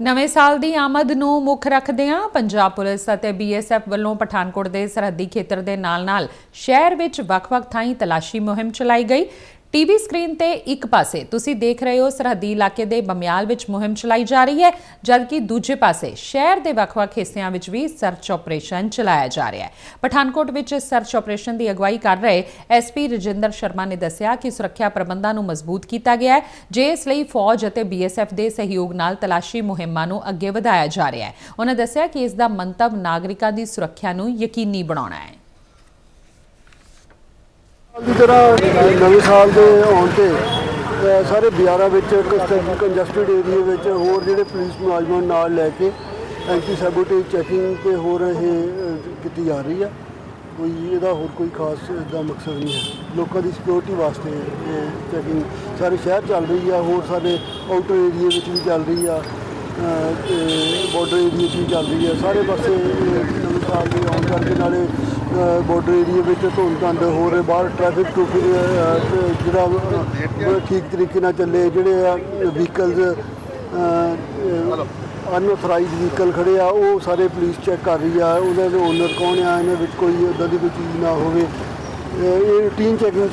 ਨਵੇਂ ਸਾਲ ਦੀ ਆਮਦ ਨੂੰ ਮੁੱਖ ਰੱਖਦਿਆਂ ਪੰਜਾਬ ਪੁਲਿਸ ਅਤੇ ਬੀਐਸਐਫ ਵੱਲੋਂ ਪਠਾਨਕੋਟ ਦੇ ਸਰਹੱਦੀ ਖੇਤਰ ਦੇ ਨਾਲ-ਨਾਲ ਸ਼ਹਿਰ ਵਿੱਚ ਵੱਖ-ਵੱਖ ਥਾਈਂ ਤਲਾਸ਼ੀ ਮੁਹਿੰਮ ਚਲਾਈ ਗਈ। ਟੀਵੀ ਸਕਰੀਨ ਤੇ ਇੱਕ ਪਾਸੇ ਤੁਸੀਂ ਦੇਖ ਰਹੇ ਹੋ ਸਰਹੱਦੀ ਇਲਾਕੇ ਦੇ ਬਮਿਆਲ ਵਿੱਚ ਮੁਹਿੰਮ ਚਲਾਈ ਜਾ ਰਹੀ ਹੈ, ਜਦਕਿ ਦੂਜੇ ਪਾਸੇ ਸ਼ਹਿਰ ਦੇ ਵੱਖ-ਵੱਖ ਹਿੱਸਿਆਂ ਵਿੱਚ ਵੀ ਸਰਚ ਆਪਰੇਸ਼ਨ ਚਲਾਇਆ ਜਾ ਰਿਹਾ ਹੈ। ਪਠਾਨਕੋਟ ਵਿੱਚ ਸਰਚ ਆਪਰੇਸ਼ਨ ਦੀ ਅਗਵਾਈ ਕਰ ਰਹੇ ਐਸਪੀ ਰਜਿੰਦਰ ਸ਼ਰਮਾ ਨੇ ਦੱਸਿਆ ਕਿ ਸੁਰੱਖਿਆ ਪ੍ਰਬੰਧਾਂ ਨੂੰ ਮਜ਼ਬੂਤ ਕੀਤਾ ਗਿਆ ਹੈ, ਜੇ ਇਸ ਲਈ ਫੌਜ ਅਤੇ ਬੀਐਸਐਫ ਦੇ ਸਹਿਯੋਗ ਨਾਲ ਤਲਾਸ਼ੀ ਮੁਹਿੰਮਾਂ ਨੂੰ ਅੱਗੇ ਵਧਾਇਆ ਜਾ ਰਿਹਾ ਹੈ। ਉਹਨਾਂ ਦੱਸਿਆ ਕਿ ਇਸ ਦਾ ਮੰਤਵ ਨਾਗਰਿਕਾਂ ਦੀ ਸੁਰੱਖਿਆ ਨੂੰ ਯਕੀਨੀ ਬਣਾਉਣਾ ਹੈ। ਤਰ੍ਹਾਂ ਨਵੇਂ ਸਾਲ ਦੇ ਆਉਣ ਤੇ ਸਾਰੇ ਬਿਆਰਾ ਵਿੱਚ ਕੰਜਸਟਡ ਏਰੀਆ ਵਿੱਚ ਹੋਰ ਜਿਹੜੇ ਪੁਲਿਸ ਮੁਲਾਜ਼ਮਾਂ ਨਾਲ ਲੈ ਕੇ ਐਂਟੀ ਸੈਬੋਟੇਜ ਚੈਕਿੰਗ ਤੇ ਹੋਰ ਇਹ ਕੀਤੀ ਜਾ ਰਹੀ ਆ। ਕੋਈ ਇਹਦਾ ਹੋਰ ਕੋਈ ਖਾਸ ਦਾ ਮਕਸਦ ਨਹੀਂ ਹੈ। ਲੋਕਾਂ ਦੀ ਸਿਕਿਉਰਿਟੀ ਵਾਸਤੇ ਇਹ ਚੈਕਿੰਗ ਸਾਰੇ ਸ਼ਹਿਰ ਚੱਲ ਰਹੀ ਆ ਹੋਰ ਸਾਡੇ ਆਊਟਰ ਏਰੀਆ ਵਿੱਚ ਵੀ ਚੱਲ ਰਹੀ ਆ ਅ, ਤੇ ਬਾਰਡਰ ਏਰੀਆ ਵਿੱਚ ਵੀ ਚੱਲ ਰਹੀ ਆ। ਸਾਰੇ ਪਾਸੇ ਨਵੇਂ ਸਾਲ ਦੇ ਆਉਣ ਕਰਕੇ ਨਾਲੇ ਬਾਰਡਰ ਏਰੀਆ ਵਿੱਚ ਧੁੰਦ ਧੰਦ ਹੋ ਰਹੇ ਬਾਹਰ ਟ੍ਰੈਫਿਕ ਟੂਫਿਕ ਜਿਹੜਾ ਅ, ਠੀਕ ਤਰੀਕੇ ਨਾਲ ਚੱਲੇ ਜਿਹੜੇ ਆ ਵਹੀਕਲਸ ਅਨਆਥੋਰਾਈਜ਼ਡ ਵਹੀਕਲ ਖੜੇ ਆ ਉਹ ਸਾਰੇ ਪੁਲਿਸ ਚੈੱਕ ਕਰ ਰਹੀ ਆ ਉਹਨਾਂ ਦੇ ਓਨਰ ਕੌਣ ਆ ਇਹਨਾਂ ਵਿੱਚ ਕੋਈ ਉੱਦਾਂ ਦੀ ਕੋਈ ਚੀਜ਼ ਨਾ ਹੋਵੇ। ਇਹ ਰੂਟੀਨ ਚੈਕਿੰਗ